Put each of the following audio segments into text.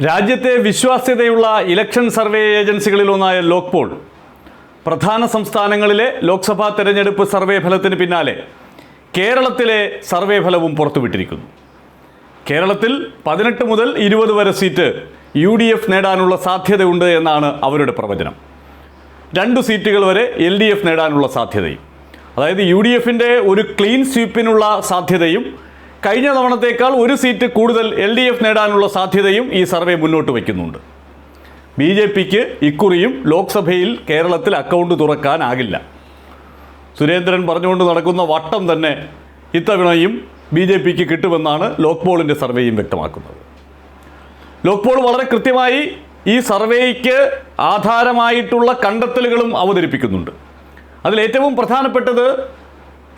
രാജ്യത്തെ വിശ്വാസ്യതയുള്ള election survey ഏജൻസികളിലൊന്നായ Lokpoll. പ്രധാന സംസ്ഥാനങ്ങളിലെ ലോക്സഭാ തെരഞ്ഞെടുപ്പ് സർവേ ഫലത്തിന് പിന്നാലെ കേരളത്തിലെ സർവേ ഫലവും പുറത്തുവിട്ടിരിക്കുന്നു. കേരളത്തിൽ പതിനെട്ട് മുതൽ ഇരുപത് വരെ സീറ്റ് യു ഡി എഫ് നേടാനുള്ള സാധ്യതയുണ്ട് എന്നാണ് അവരുടെ പ്രവചനം. രണ്ട് സീറ്റുകൾ വരെ എൽ ഡി എഫ് നേടാനുള്ള സാധ്യതയും. അതായത് യു ഡി എഫിന്റെ ഒരു ക്ലീൻ സ്വീപ്പിനുള്ള സാധ്യതയും കഴിഞ്ഞ തവണത്തേക്കാൾ ഒരു സീറ്റ് കൂടുതൽ എൽ ഡി എഫ് നേടാനുള്ള സാധ്യതയും ഈ സർവേ മുന്നോട്ട് വയ്ക്കുന്നുണ്ട്. ബി ജെ പിക്ക് ഇക്കുറിയും ലോക്സഭയിൽ കേരളത്തിൽ അക്കൗണ്ട് തുറക്കാനാകില്ല. സുരേന്ദ്രൻ പറഞ്ഞുകൊണ്ട് നടക്കുന്ന വട്ടം തന്നെ ഇത്തവണയും ബി ജെ പിക്ക് കിട്ടുമെന്നാണ് ലോക്പോളിന്റെ സർവേയും വ്യക്തമാക്കുന്നത്. ലോക്പോൾ വളരെ കൃത്യമായി ഈ സർവേയ്ക്ക് ആധാരമായിട്ടുള്ള കണ്ടെത്തലുകളും അവതരിപ്പിക്കുന്നുണ്ട്. അതിലേറ്റവും പ്രധാനപ്പെട്ടത്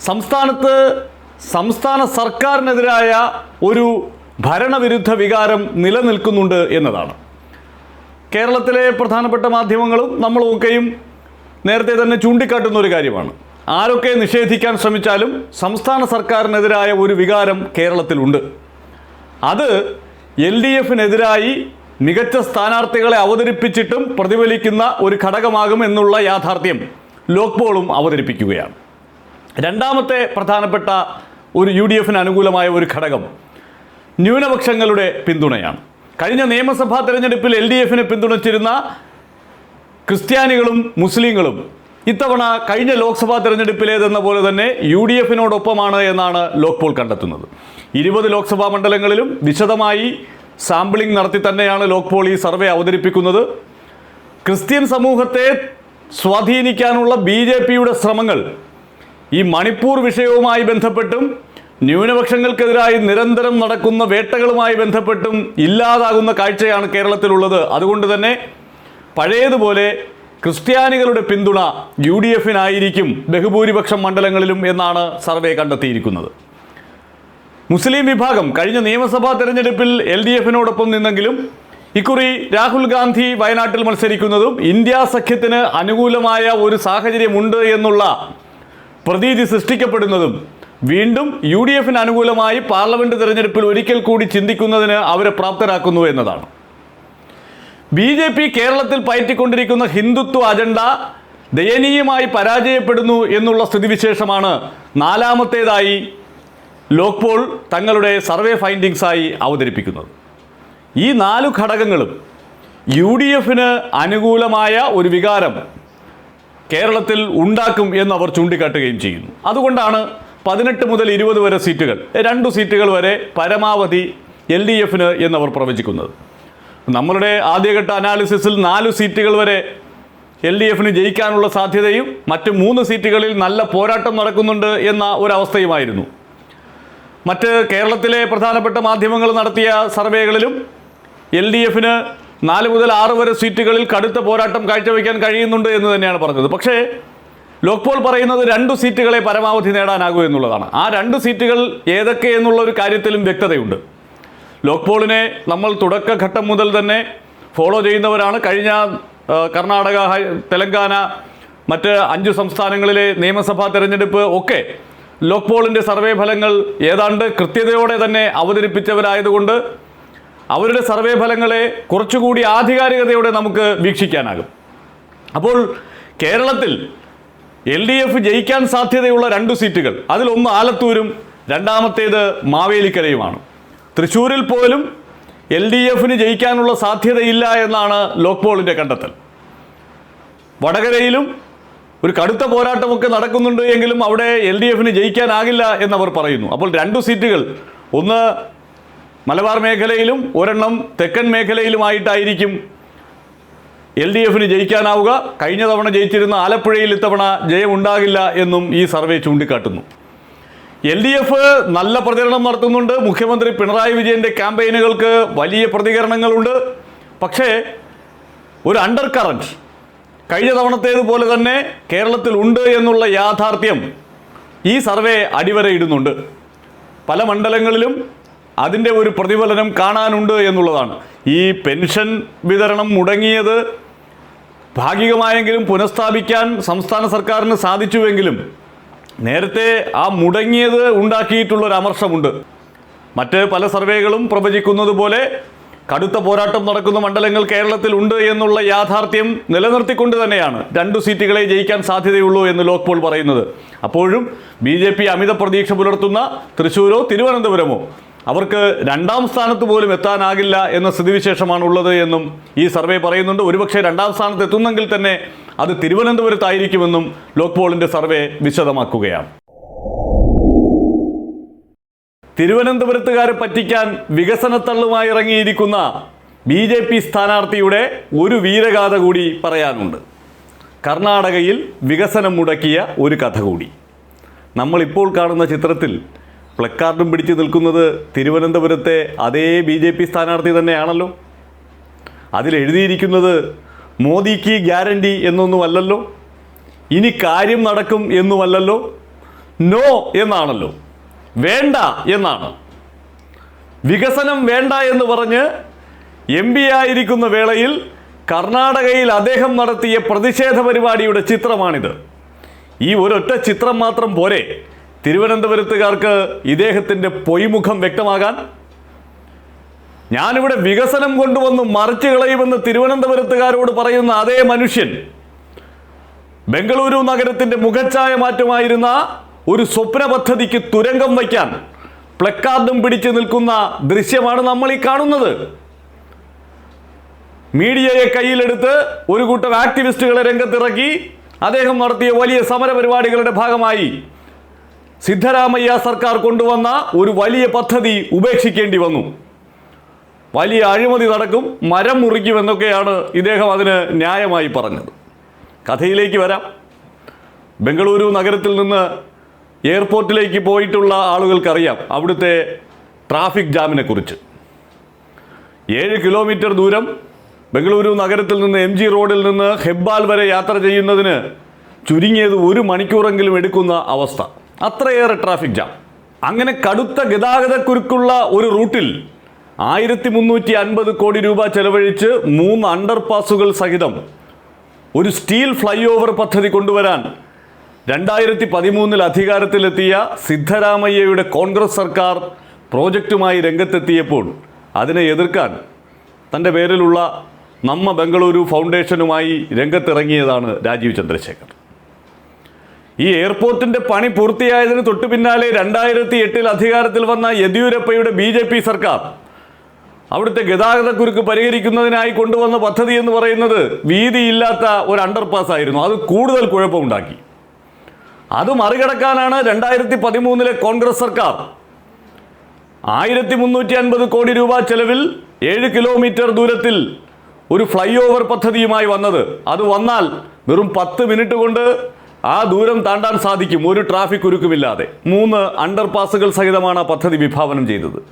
സംസ്ഥാനത്ത് സംസ്ഥാന സർക്കാരിനെതിരായ ഒരു ഭരണവിരുദ്ധ വികാരം നിലനിൽക്കുന്നുണ്ട് എന്നതാണ്. കേരളത്തിലെ പ്രധാനപ്പെട്ട മാധ്യമങ്ങളും നമ്മളൊക്കെയും നേരത്തെ തന്നെ ചൂണ്ടിക്കാട്ടുന്ന ഒരു കാര്യമാണ്. ആരൊക്കെ നിഷേധിക്കാൻ ശ്രമിച്ചാലും സംസ്ഥാന സർക്കാരിനെതിരായ ഒരു വികാരം കേരളത്തിലുണ്ട്. അത് എൽ ഡി എഫിനെതിരായി മികച്ച സ്ഥാനാർത്ഥികളെ അവതരിപ്പിച്ചിട്ടും പ്രതിഫലിക്കുന്ന ഒരു ഘടകമാകും എന്നുള്ള യാഥാർത്ഥ്യം ലോക്പോളും അവതരിപ്പിക്കുകയാണ്. രണ്ടാമത്തെ പ്രധാനപ്പെട്ട ഒരു യു ഡി എഫിന് അനുകൂലമായ ഒരു ഘടകം ന്യൂനപക്ഷങ്ങളുടെ പിന്തുണയാണ്. കഴിഞ്ഞ നിയമസഭാ തെരഞ്ഞെടുപ്പിൽ എൽ ഡി എഫിനെ പിന്തുണച്ചിരുന്ന ക്രിസ്ത്യാനികളും മുസ്ലിങ്ങളും ഇത്തവണ കഴിഞ്ഞ ലോക്സഭാ തെരഞ്ഞെടുപ്പിലേതെന്ന പോലെ തന്നെ യു ഡി എഫിനോടൊപ്പമാണ് എന്നാണ് ലോക്പോൾ കണ്ടെത്തുന്നത്. ഇരുപത് ലോക്സഭാ മണ്ഡലങ്ങളിലും വിശദമായി സാമ്പിളിംഗ് നടത്തി തന്നെയാണ് ലോക്പോൾ ഈ സർവേ അവതരിപ്പിക്കുന്നത്. ക്രിസ്ത്യൻ സമൂഹത്തെ സ്വാധീനിക്കാനുള്ള ബി ശ്രമങ്ങൾ ഈ മണിപ്പൂർ വിഷയവുമായി ബന്ധപ്പെട്ടും ന്യൂനപക്ഷങ്ങൾക്കെതിരായി നിരന്തരം നടക്കുന്ന വേട്ടകളുമായി ബന്ധപ്പെട്ടും ഇല്ലാതാകുന്ന കാഴ്ചയാണ് കേരളത്തിലുള്ളത്. അതുകൊണ്ട് തന്നെ പഴയതുപോലെ ക്രിസ്ത്യാനികളുടെ പിന്തുണ യു ഡി എഫിനായിരിക്കും ബഹുഭൂരിപക്ഷം മണ്ഡലങ്ങളിലും എന്നാണ് സർവേ കണ്ടെത്തിയിരിക്കുന്നത്. മുസ്ലിം വിഭാഗം കഴിഞ്ഞ നിയമസഭാ തെരഞ്ഞെടുപ്പിൽ എൽ ഡി എഫിനോടൊപ്പം നിന്നെങ്കിലും ഇക്കുറി രാഹുൽ ഗാന്ധി വയനാട്ടിൽ മത്സരിക്കുന്നതും ഇന്ത്യ സഖ്യത്തിന് അനുകൂലമായ ഒരു സാഹചര്യമുണ്ട് എന്നുള്ള പ്രതീതി സൃഷ്ടിക്കപ്പെടുന്നതും വീണ്ടും യു ഡി എഫിന് അനുകൂലമായി പാർലമെന്റ് തെരഞ്ഞെടുപ്പിൽ ഒരിക്കൽ കൂടി ചിന്തിക്കുന്നതിന് അവരെ പ്രാപ്തരാക്കുന്നു എന്നതാണ്. ബി ജെ പി കേരളത്തിൽ പയറ്റിക്കൊണ്ടിരിക്കുന്ന ഹിന്ദുത്വ അജണ്ട ദയനീയമായി പരാജയപ്പെടുന്നു എന്നുള്ള സ്ഥിതിവിശേഷമാണ് നാലാമത്തേതായി ലോക്പോൾ തങ്ങളുടെ സർവേ ഫൈൻഡിങ്സായി അവതരിപ്പിക്കുന്നത്. ഈ നാലു ഘടകങ്ങളും യു ഡി എഫിന് അനുകൂലമായ ഒരു വികാരം കേരളത്തിൽ ഉണ്ടാക്കും എന്ന് അവർ ചൂണ്ടിക്കാട്ടുകയും ചെയ്യുന്നു. അതുകൊണ്ടാണ് പതിനെട്ട് മുതൽ ഇരുപത് വരെ സീറ്റുകൾ രണ്ടു സീറ്റുകൾ വരെ പരമാവധി എൽ ഡി എഫിന് എന്നവർ പ്രവചിക്കുന്നത്. നമ്മളുടെ ആദ്യഘട്ട അനാലിസിസിൽ നാല് സീറ്റുകൾ വരെ എൽ ഡി എഫിന് ജയിക്കാനുള്ള സാധ്യതയും മറ്റ് മൂന്ന് സീറ്റുകളിൽ നല്ല പോരാട്ടം നടക്കുന്നുണ്ട് എന്ന ഒരവസ്ഥയുമായിരുന്നു. മറ്റ് കേരളത്തിലെ പ്രധാനപ്പെട്ട മാധ്യമങ്ങൾ നടത്തിയ സർവേകളിലും എൽ ഡി എഫിന് നാല് മുതൽ ആറ് വരെ സീറ്റുകളിൽ കടുത്ത പോരാട്ടം കാഴ്ചവെക്കാൻ കഴിയുന്നുണ്ട് എന്ന് തന്നെയാണ് പറഞ്ഞത്. പക്ഷേ ലോക്പോൾ പറയുന്നത് രണ്ട് സീറ്റുകളെ പരമാവധി നേടാനാകൂ എന്നുള്ളതാണ്. ആ രണ്ട് സീറ്റുകൾ ഏതൊക്കെ എന്നുള്ള ഒരു കാര്യത്തിലും വ്യക്തതയുണ്ട്. ലോക്പോളിനെ നമ്മൾ തുടക്കഘട്ടം മുതൽ തന്നെ ഫോളോ ചെയ്യുന്നവരാണ്. കഴിഞ്ഞ കർണാടക തെലങ്കാന മറ്റ് അഞ്ച് സംസ്ഥാനങ്ങളിലെ നിയമസഭാ തെരഞ്ഞെടുപ്പ് ഒക്കെ ലോക്പോളിന്റെ സർവേ ഫലങ്ങൾ ഏതാണ്ട് കൃത്യതയോടെ തന്നെ അവതരിപ്പിച്ചവരായതുകൊണ്ട് അവരുടെ സർവേ ഫലങ്ങളെ കുറച്ചുകൂടി ആധികാരികതയോടെ നമുക്ക് വീക്ഷിക്കാനാകും. അപ്പോൾ കേരളത്തിൽ എൽ ഡി എഫ് ജയിക്കാൻ സാധ്യതയുള്ള രണ്ട് സീറ്റുകൾ. അതിലൊന്ന് ആലത്തൂരും രണ്ടാമത്തേത് മാവേലിക്കരയുമാണ്. തൃശ്ശൂരിൽ പോലും എൽ ഡി എഫിന് ജയിക്കാനുള്ള സാധ്യതയില്ല എന്നാണ് ലോക്പോളിന്റെ കണ്ടെത്തൽ. വടകരയിലും ഒരു കടുത്ത പോരാട്ടമൊക്കെ നടക്കുന്നുണ്ട് എങ്കിലും അവിടെ എൽ ഡി എഫിന് ജയിക്കാനാകില്ല എന്നവർ പറയുന്നു. അപ്പോൾ രണ്ടു സീറ്റുകൾ. ഒന്ന് മലബാർ മേഖലയിലും ഒരെണ്ണം തെക്കൻ മേഖലയിലുമായിട്ടായിരിക്കും എൽ ഡി എഫിന് ജയിക്കാനാവുക. കഴിഞ്ഞ തവണ ജയിച്ചിരുന്ന ആലപ്പുഴയിൽ ഇത്തവണ ജയമുണ്ടാകില്ല എന്നും ഈ സർവേ ചൂണ്ടിക്കാട്ടുന്നു. എൽ ഡി എഫ് നല്ല പ്രചരണം നടത്തുന്നുണ്ട്. മുഖ്യമന്ത്രി പിണറായി വിജയന്റെ ക്യാമ്പയിനുകൾക്ക് വലിയ പ്രതികരണങ്ങളുണ്ട്. പക്ഷേ ഒരു അണ്ടർ കറന്റ് കഴിഞ്ഞ തവണത്തേതുപോലെ തന്നെ കേരളത്തിൽ ഉണ്ട് എന്നുള്ള യാഥാർത്ഥ്യം ഈ സർവേ അടിവരയിടുന്നുണ്ട്. പല മണ്ഡലങ്ങളിലും അതിന്റെ ഒരു പ്രതിഫലനം കാണാനുണ്ട് എന്നുള്ളതാണ്. ഈ പെൻഷൻ വിതരണം മുടങ്ങിയത് ഭാഗികമായെങ്കിലും പുനഃസ്ഥാപിക്കാൻ സംസ്ഥാന സർക്കാരിന് സാധിച്ചുവെങ്കിലും നേരത്തെ ആ മുടങ്ങിയത് ഉണ്ടാക്കിയിട്ടുള്ള ഒരു അമർഷമുണ്ട് മറ്റ് പല സർവേകളും പ്രവചിക്കുന്നത് പോലെ കടുത്ത പോരാട്ടം നടക്കുന്ന മണ്ഡലങ്ങൾ കേരളത്തിൽ ഉണ്ട് എന്നുള്ള യാഥാർത്ഥ്യം നിലനിർത്തിക്കൊണ്ട് തന്നെയാണ് രണ്ടു സീറ്റുകളെ ജയിക്കാൻ സാധ്യതയുള്ളൂ എന്ന് ലോക്പോൾ പറയുന്നത്. അപ്പോഴും ബി ജെ പി അമിത പ്രതീക്ഷ പുലർത്തുന്ന തൃശ്ശൂരോ തിരുവനന്തപുരമോ അവർക്ക് രണ്ടാം സ്ഥാനത്ത് പോലും എത്താനാകില്ല എന്ന സ്ഥിതിവിശേഷമാണ് ഉള്ളത് എന്നും ഈ സർവേ പറയുന്നുണ്ട്. ഒരുപക്ഷെ രണ്ടാം സ്ഥാനത്ത് എത്തുന്നെങ്കിൽ തന്നെ അത് തിരുവനന്തപുരത്തായിരിക്കുമെന്നും ലോക് പോളിന്റെ സർവേ വിശദമാക്കുകയാണ്. തിരുവനന്തപുരത്തുകാരെ പറ്റിക്കാൻ വികസനത്തള്ളുമായി ഇറങ്ങിയിരിക്കുന്ന ബി ജെ പി സ്ഥാനാർത്ഥിയുടെ ഒരു വീരഗാഥ കൂടി പറയാനുണ്ട്. കർണാടകയിൽ വികസനം മുടക്കിയ ഒരു കഥ കൂടി. നമ്മളിപ്പോൾ കാണുന്ന ചിത്രത്തിൽ പ്ലക്കാർഡും പിടിച്ചു നിൽക്കുന്നത് തിരുവനന്തപുരത്തെ അതേ ബി ജെ പി സ്ഥാനാർത്ഥി തന്നെയാണല്ലോ. അതിലെഴുതിയിരിക്കുന്നത് മോദിക്ക് ഗ്യാരണ്ടി എന്നൊന്നുമല്ലല്ലോ. ഇനി കാര്യം നടക്കും എന്നുമല്ലല്ലോ. നോ എന്നാണല്ലോ. വേണ്ട എന്നാണ്. വികസനം വേണ്ട എന്ന് പറഞ്ഞ് എം പി ആയിരിക്കുന്ന വേളയിൽ കർണാടകയിൽ അദ്ദേഹം നടത്തിയ പ്രതിഷേധ പരിപാടിയുടെ ചിത്രമാണിത്. ഈ ഒരൊറ്റ ചിത്രം മാത്രം പോരെ. തിരുവനന്തപുരത്തുകാർക്ക് ഇദ്ദേഹത്തിന്റെ പൊയ്മുഖം വ്യക്തമാകാൻ ഞാനിവിടെ വികസനം കൊണ്ടുവന്ന് മറിച്ചു കളയുമെന്ന് തിരുവനന്തപുരത്തുകാരോട് പറയുന്ന അതേ മനുഷ്യൻ ബംഗളൂരു നഗരത്തിന്റെ മുഖച്ഛായ മാറ്റമായിരുന്ന ഒരു സ്വപ്ന പദ്ധതിക്ക് തുരങ്കം വയ്ക്കാൻ പ്ലക്കാർഡും പിടിച്ചു നിൽക്കുന്ന ദൃശ്യമാണ് നമ്മൾ ഈ കാണുന്നത്. മീഡിയയെ കയ്യിലെടുത്ത് ഒരു കൂട്ടം ആക്ടിവിസ്റ്റുകളെ രംഗത്തിറക്കി അദ്ദേഹം നടത്തിയ വലിയ സമരപരിപാടികളുടെ ഭാഗമായി സിദ്ധരാമയ്യ സർക്കാർ കൊണ്ടുവന്ന ഒരു വലിയ പദ്ധതി ഉപേക്ഷിക്കേണ്ടി വന്നു. വലിയ അഴിമതി നടക്കും മരം മുറിക്കുമെന്നൊക്കെയാണ് ഇദ്ദേഹം അതിന് ന്യായമായി പറഞ്ഞത്. കഥയിലേക്ക് വരാം. ബംഗളൂരു നഗരത്തിൽ നിന്ന് എയർപോർട്ടിലേക്ക് പോയിട്ടുള്ള ആളുകൾക്കറിയാം അവിടുത്തെ ട്രാഫിക് ജാമിനെക്കുറിച്ച്. ഏഴ് കിലോമീറ്റർ ദൂരം ബംഗളൂരു നഗരത്തിൽ നിന്ന് എം ജി റോഡിൽ നിന്ന് ഹെബ്ബാൽ വരെ യാത്ര ചെയ്യുന്നതിന് ചുരുങ്ങിയത് ഒരു മണിക്കൂറെങ്കിലും എടുക്കുന്ന അവസ്ഥ. അത്രയേറെ ട്രാഫിക് ജാം അങ്ങനെ കടുത്ത ഗതാഗതക്കുരുക്കുള്ള ഒരു റൂട്ടിൽ ആയിരത്തി മുന്നൂറ്റി അൻപത് കോടി രൂപ ചെലവഴിച്ച് മൂന്ന് അണ്ടർ പാസുകൾ സഹിതം ഒരു സ്റ്റീൽ ഫ്ലൈ ഓവർ പദ്ധതി കൊണ്ടുവരാൻ രണ്ടായിരത്തി പതിമൂന്നിൽ അധികാരത്തിലെത്തിയ സിദ്ധരാമയ്യയുടെ കോൺഗ്രസ് സർക്കാർ പ്രോജക്റ്റുമായി രംഗത്തെത്തിയപ്പോൾ അതിനെ എതിർക്കാൻ തന്റെ പേരിലുള്ള നമ്മ ബംഗളൂരു ഫൗണ്ടേഷനുമായി രംഗത്തിറങ്ങിയതാണ് രാജീവ് ചന്ദ്രശേഖർ. ഈ എയർപോർട്ടിന്റെ പണി പൂർത്തിയായതിന് തൊട്ടു പിന്നാലെ രണ്ടായിരത്തി എട്ടിൽ അധികാരത്തിൽ വന്ന യെദ്യൂരപ്പയുടെ ബി ജെ പി സർക്കാർ അവിടുത്തെ ഗതാഗതക്കുരുക്ക് പരിഹരിക്കുന്നതിനായി കൊണ്ടുവന്ന പദ്ധതി എന്ന് പറയുന്നത് വീതിയില്ലാത്ത ഒരു അണ്ടർപാസ് ആയിരുന്നു. അത് കൂടുതൽ കുഴപ്പമുണ്ടാക്കി. അത് മറികടക്കാനാണ് രണ്ടായിരത്തി പതിമൂന്നിലെ കോൺഗ്രസ് സർക്കാർ. ആയിരത്തി മുന്നൂറ്റി അൻപത് കോടി രൂപ ചെലവിൽ ഏഴ് കിലോമീറ്റർ ദൂരത്തിൽ ഒരു ഫ്ലൈ ഓവർ പദ്ധതിയുമായി വന്നത്. അത് വന്നാൽ വെറും പത്ത് മിനിറ്റ് കൊണ്ട് ആ ദൂരം താണ്ടാൻ സാധിക്കും. ഒരു ട്രാഫിക് കുരുക്കുമില്ലാതെ. മൂന്ന് അണ്ടർ പാസുകൾ സഹിതമാണ് പദ്ധതി വിഭാവനം ചെയ്തത്.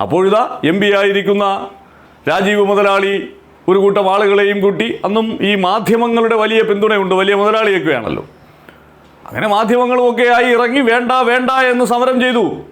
അപ്പോഴിതാ എം പി ആയിരിക്കുന്ന രാജീവ് മുതലാളി ഒരു കൂട്ടം ആളുകളെയും കൂട്ടി അന്നും ഈ മാധ്യമങ്ങളുടെ വലിയ പിന്തുണയുണ്ട്. വലിയ മുതലാളിയൊക്കെയാണല്ലോ. അങ്ങനെ മാധ്യമങ്ങളുമൊക്കെ ആയി ഇറങ്ങി വേണ്ട വേണ്ട എന്ന് സമരം ചെയ്തു.